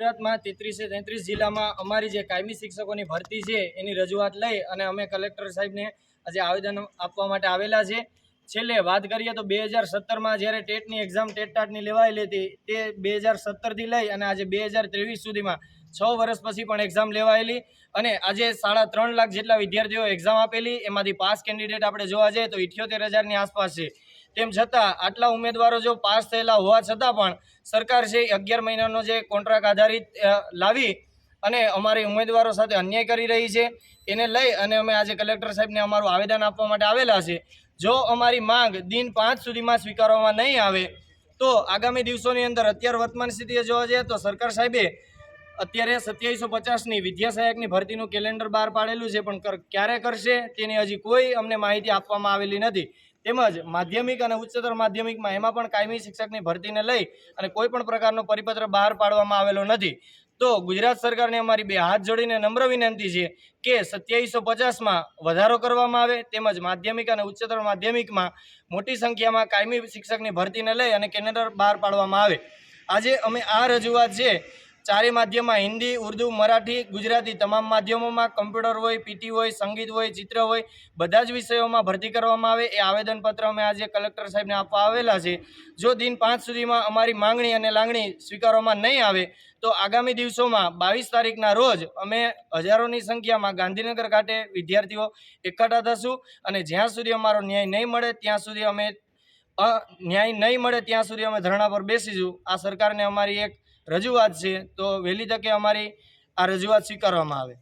ગુજરાતમાં તેત્રીસે તેત્રીસ જિલ્લામાં અમારી જે કાયમી શિક્ષકોની ભરતી છે, એની રજૂઆત લઈ અને અમે કલેક્ટર સાહેબને આજે આવેદન આપવા માટે આવેલા છે. છેલ્લે વાત કરીએ તો બે હજાર સત્તરમાં જ્યારે ટેટની એક્ઝામ ટેટ ટાટની લેવાયેલી હતી, તે બે હજાર સત્તરથી લઈ અને આજે બે હજાર ત્રેવીસ સુધીમાં છ વર્ષ પછી પણ એક્ઝામ લેવાયેલી અને આજે સાડા ત્રણ લાખ જેટલા વિદ્યાર્થીઓ એક્ઝામ આપેલી. એમાંથી પાસ કેન્ડિડેટ આપણે જોવા જઈએ તો ઇઠ્યોતેર હજારની આસપાસ છે. તેમ છતાં આટલા ઉમેદવારો જો પાસ થયેલા હોવા છતાં પણ સરકાર છે અગિયાર મહિનાનો જે કોન્ટ્રાક્ટ આધારિત લાવી અને અમારી ઉમેદવારો સાથે અન્યાય કરી રહી છે. એને લઈ અને અમે આજે કલેક્ટર સાહેબને અમારું આવેદન આપવા માટે આવેલા છે. જો અમારી માંગ દિન પાંચ સુધીમાં સ્વીકારવામાં નહીં આવે, તો આગામી દિવસોની અંદર અત્યારે વર્તમાન સ્થિતિએ જોવા જઈએ તો સરકાર સાહેબે અત્યારે સત્યાવીસો પચાસની વિદ્યા સહાયકની ભરતીનું કેલેન્ડર બહાર પાડેલું છે, પણ ક્યારે કરશે તેની હજી કોઈ અમને માહિતી આપવામાં આવેલી નથી. તેમજ માધ્યમિક અને ઉચ્ચતર માધ્યમિકમાં એમાં પણ કાયમી શિક્ષકની ભરતીને લઈ અને કોઈ પણ પ્રકારનો પરિપત્ર બહાર પાડવામાં આવેલો નથી. તો ગુજરાત સરકારને અમારી બે હાથ જોડીને નમ્ર વિનંતી છે કે સત્યાવીસો પચાસમાં વધારો કરવામાં આવે તેમજ માધ્યમિક અને ઉચ્ચતર માધ્યમિકમાં મોટી સંખ્યામાં કાયમી શિક્ષકની ભરતીને લઈ અને કેલેન્ડર બહાર પાડવામાં આવે. આજે અમે આ રજૂઆત છે ચારે માધ્યમમાં હિન્દી, ઉર્દુ, મરાઠી, ગુજરાતી તમામ માધ્યમોમાં કમ્પ્યુટર હોય, પીટી હોય, સંગીત હોય, ચિત્ર હોય, બધા જ વિષયોમાં ભરતી કરવામાં આવે. એ આવેદનપત્ર અમે આજે કલેક્ટર સાહેબને આપવા આવેલા છે. જો દિન પાંચ સુધીમાં અમારી માંગણી અને લાગણી સ્વીકારવામાં નહીં આવે, તો આગામી દિવસોમાં બાવીસ તારીખના રોજ અમે હજારોની સંખ્યામાં ગાંધીનગર ખાતે વિદ્યાર્થીઓ એકઠા થશું અને જ્યાં સુધી અમારો ન્યાય નહીં મળે, ત્યાં સુધી અમે ન્યાય નહીં મળે, ત્યાં સુધી અમે ધરણા પર બેસીશું. આ સરકારને અમારી એક રજૂઆત છે તો વહેલી તકે અમારી આ રજૂઆત સ્વીકારવામાં આવે.